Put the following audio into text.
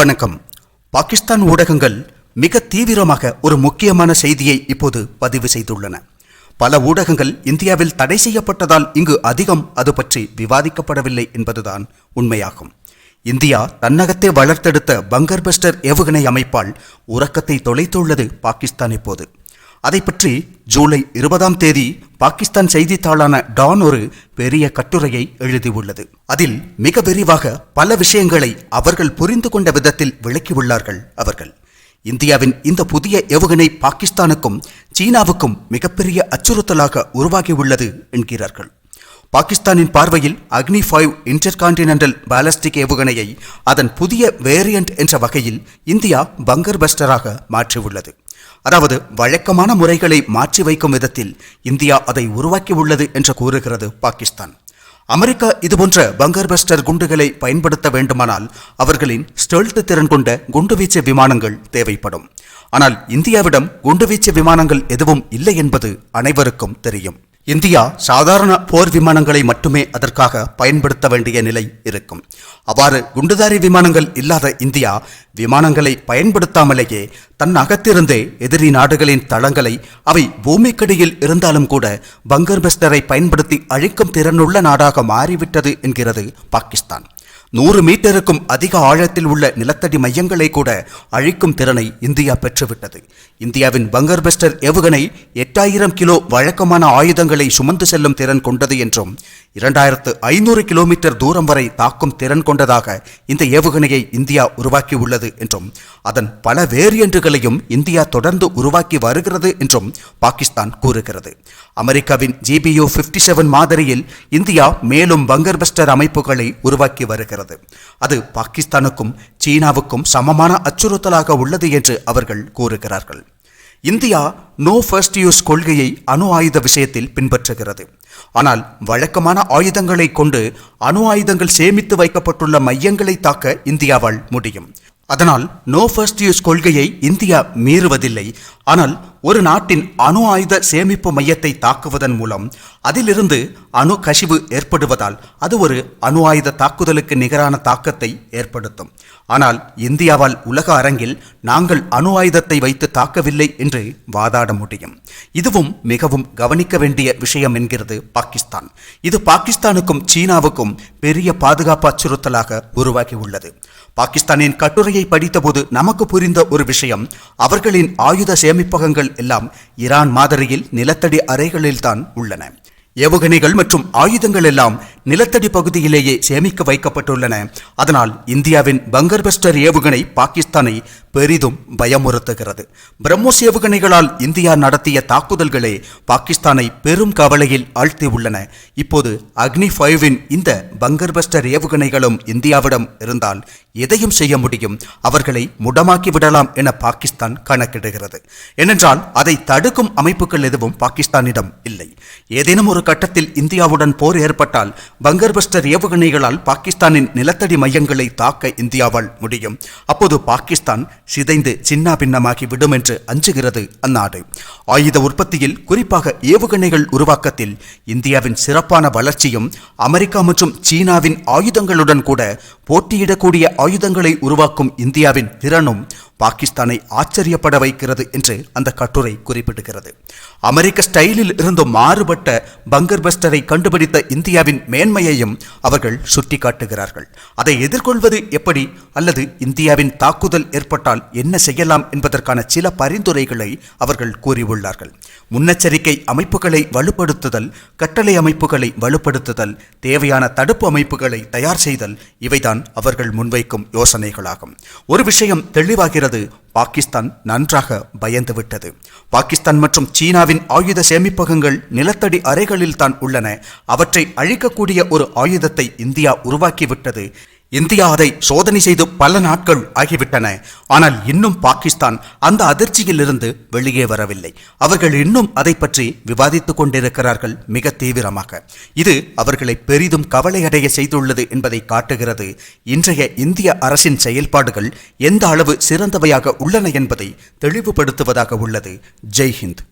வணக்கம். பாகிஸ்தான் ஊடகங்கள் மிக தீவிரமாக ஒரு முக்கியமான செய்தியை இப்போது பதிவு செய்துள்ளன. பல ஊடகங்கள் இந்தியாவில் தடை செய்யப்பட்டதால் இங்கு அதிகம் அது பற்றி விவாதிக்கப்படவில்லை என்பதுதான் உண்மையாகும். இந்தியா தன்னகத்தை வளர்த்தெடுத்த பங்கர் பஸ்டர் ஏவுகணை அமைப்பால் உறக்கத்தை தொலைத்துள்ளது பாகிஸ்தான் இப்போது. அதை பற்றி ஜூலை இருபதாம் தேதி பாகிஸ்தான் செய்தித்தாளான டான் ஒரு பெரிய கட்டுரையை எழுதியுள்ளது. அதில் மிக விரிவாக பல விஷயங்களை அவர்கள் புரிந்து கொண்ட விதத்தில் விளக்கியுள்ளார்கள் அவர்கள். இந்தியாவின் இந்த புதிய ஏவுகணை பாகிஸ்தானுக்கும் சீனாவுக்கும் மிகப்பெரிய அச்சுறுத்தலாக உருவாகியுள்ளது என்கிறார்கள். பாகிஸ்தானின் பார்வையில் அக்னி ஃபைவ் இன்டர்கான்டினென்டல் பாலஸ்டிக் ஏவுகணையை அதன் புதிய வேரியண்ட் என்ற வகையில் இந்தியா பங்கர் பஸ்டராக மாற்றியுள்ளது. அதாவது வழக்கமான முறைகளை மாற்றி வைக்கும் விதத்தில் இந்தியா அதை உருவாக்கியுள்ளது என்று கூறுகிறது பாகிஸ்தான். அமெரிக்கா இதுபோன்ற பங்கர் பஸ்டர் குண்டுகளை பயன்படுத்த வேண்டுமானால் அவர்களின் ஸ்டெல்த் திறன் கொண்ட குண்டுவீச்சு விமானங்கள் தேவைப்படும். ஆனால் இந்தியாவிடம் குண்டுவீச்சு விமானங்கள் எதுவும் இல்லை என்பது அனைவருக்கும் தெரியும். இந்தியா சாதாரண போர் விமானங்களை மட்டுமே அதற்காக பயன்படுத்த வேண்டிய நிலை இருக்கும். அவ்வாறு குண்டுதாரி விமானங்கள் இல்லாத இந்தியா விமானங்களை பயன்படுத்தாமலேயே தன் அகத்திருந்தே எதிரி நாடுகளின் தளங்களை அவை பூமிக்கடியில் இருந்தாலும் கூட பங்கர் பஸ்டரை பயன்படுத்தி அழிக்கும் திறனுள்ள நாடாக மாறிவிட்டது என்கிறது பாகிஸ்தான். நூறு மீட்டருக்கும் அதிக ஆழத்தில் உள்ள நிலத்தடி மையங்களை கூட அழிக்கும் திறனை இந்தியா பெற்றுவிட்டது. இந்தியாவின் பங்கர் பெஸ்டர் ஏவுகணை எட்டாயிரம் கிலோ வழக்கமான ஆயுதங்களை சுமந்து செல்லும் திறன் கொண்டது என்றும் இரண்டாயிரத்து ஐநூறு கிலோமீட்டர் தூரம் வரை தாக்கும் திறன் கொண்டதாக இந்த ஏவுகணையை இந்தியா உருவாக்கியுள்ளது என்றும் அதன் பல வேரியன்ட்டுகளையும் இந்தியா தொடர்ந்து உருவாக்கி வருகிறது என்றும் பாகிஸ்தான் கூறுகிறது. அமெரிக்காவின் ஜிபியு பிப்டி செவன் மாதிரியில் இந்தியா மேலும் பங்கர் பஸ்டர் அமைப்புகளை உருவாக்கி வருகிறது. அது பாகிஸ்தானுக்கும் சீனாவுக்கும் சமமான அச்சுறுத்தலாக உள்ளது என்று அவர்கள் கூறுகிறார்கள். இந்தியா நோ ஃபர்ஸ்ட் யூஸ் கொள்கையை அணு ஆயுத விஷயத்தில் பின்பற்றுகிறது. ஆனால் வழக்கமான ஆயுதங்களை கொண்டு அணு ஆயுதங்கள் சேமித்து வைக்கப்பட்டுள்ள மையங்களை தாக்க இந்தியாவால் முடியும். அதனால் நோ ஃபர்ஸ்ட் யூஸ் கொள்கையை இந்தியா மீறுவதில்லை. ஆனால் ஒரு நாட்டின் அணு ஆயுத சேமிப்பு மையத்தை தாக்குவதன் மூலம் அதிலிருந்து அணு கசிவு ஏற்படுவதால் அது ஒரு அணு ஆயுத தாக்குதலுக்கு நிகரான தாக்கத்தை ஏற்படுத்தும். ஆனால் இந்தியாவால் உலக அரங்கில் நாங்கள் அணு ஆயுதத்தை வைத்து தாக்கவில்லை என்று வாதாட முடியும். இதுவும் மிகவும் கவனிக்க வேண்டிய விஷயம் என்கிறது பாகிஸ்தான். இது பாகிஸ்தானுக்கும் சீனாவுக்கும் பெரிய பாதுகாப்பு அச்சுறுத்தலாக உருவாகியுள்ளது. பாகிஸ்தானின் கட்டுரையை படித்தபோது நமக்கு புரிந்த ஒரு விஷயம் அவர்களின் ஆயுத சேமிப்பகங்கள் எல்லாம் ஈரான் மாதிரியில் நிலத்தடி அறைகளில்தான் உள்ளன. ஏவுகணைகள் மற்றும் ஆயுதங்கள் எல்லாம் நிலத்தடி பகுதியிலேயே சேமிக்க வைக்கப்பட்டுள்ளன. அதனால் இந்தியாவின் பங்கர் பஸ்டர் ஏவுகணை பாகிஸ்தானை பெரிதும் பயமுறுத்துகிறது. பிரம்மோஸ் ஏவுகணைகளால் இந்தியா நடத்திய தாக்குதல்களே பாகிஸ்தானை பெரும் கவலையில் ஆழ்த்தியுள்ளன. இப்போது அக்னி ஃபைவின் இந்த பங்கர் பஸ்டர் ஏவுகணைகளும் இந்தியாவிடம் இருந்தால் எதையும் செய்ய முடியும். அவர்களை முடமாக்கி விடலாம் என பாகிஸ்தான் கணக்கிடுகிறது. ஏனென்றால் அதை தடுக்கும் அமைப்புகள் எதுவும் பாகிஸ்தானிடம் இல்லை. ஏதேனும் ஒரு கட்டத்தில் இந்தியாவுடன் போர் ஏற்பட்டால் பங்கர்பஸ்டர் ஏவுகணைகளால் பாகிஸ்தானின் நிலத்தடி மையங்களை தாக்க இந்தியாவால் முடியும். அப்போது பாகிஸ்தான் சிதைந்து சின்னா பின்னமாகி விடும் என்று அஞ்சுகிறது அந்நாடு. ஆயுத உற்பத்தியில் குறிப்பாக ஏவுகணைகள் உருவாக்கத்தில் இந்தியாவின் சிறப்பான வளர்ச்சியும் அமெரிக்கா மற்றும் சீனாவின் ஆயுதங்களுடன் கூட போட்டியிடக்கூடிய ஆயுதங்களை உருவாக்கும் இந்தியாவின் திறனும் பாகிஸ்தானை ஆச்சரியப்பட வைக்கிறது என்று அந்த கட்டுரை குறிப்பிடுகிறது. அமெரிக்க ஸ்டைலில் இருந்து மாறுபட்ட பங்கர்பஸ்டரை கண்டுபிடித்த இந்தியாவின் மேன் மேன்மையையும் அவர்கள் சுட்டி காட்டுகிறார்கள் அதை எதிர்கொள்வது எப்படி? அல்லது இந்தியாவின் தாக்குதல் ஏற்பட்டால் என்ன செய்யலாம் என்பதற்கான சில பரிந்துரைகளை அவர்கள் கூறியுள்ளார்கள். முன்னெச்சரிக்கை அமைப்புகளை வலுப்படுத்துதல் கட்டளை அமைப்புகளை வலுப்படுத்துதல் தேவையான தடுப்பு அமைப்புகளை தயார் செய்தல் இவைதான் அவர்கள் முன்வைக்கும் யோசனைகளாகும். ஒரு விஷயம் தெளிவாகிறது பாகிஸ்தான் நன்றாக பயந்துவிட்டது பாகிஸ்தான் மற்றும் சீனாவின் ஆயுத சேமிப்பகங்கள் நிலத்தடி அறைகளில் தான் உள்ளன. அவற்றை அழிக்கக்கூடிய ஒரு ஆயுதத்தை இந்தியா உருவாக்கிவிட்டது இந்தியா அதை சோதனை செய்து பல நாட்கள் ஆகிவிட்டன. ஆனால் இன்னும் பாகிஸ்தான் அந்த அதிர்ச்சியிலிருந்து வெளியே வரவில்லை. அவர்கள் இன்னும் அதை பற்றி விவாதித்துக் கொண்டிருக்கிறார்கள் மிக தீவிரமாக. இது அவர்களை பெரிதும் கவலையடைய செய்துள்ளது என்பதை காட்டுகிறது. இன்றைய இந்திய அரசின் செயல்பாடுகள் எந்த அளவு சிறந்தவையாக உள்ளன என்பதை தெளிவுபடுத்துவதாக உள்ளது. ஜெய் ஹிந்த்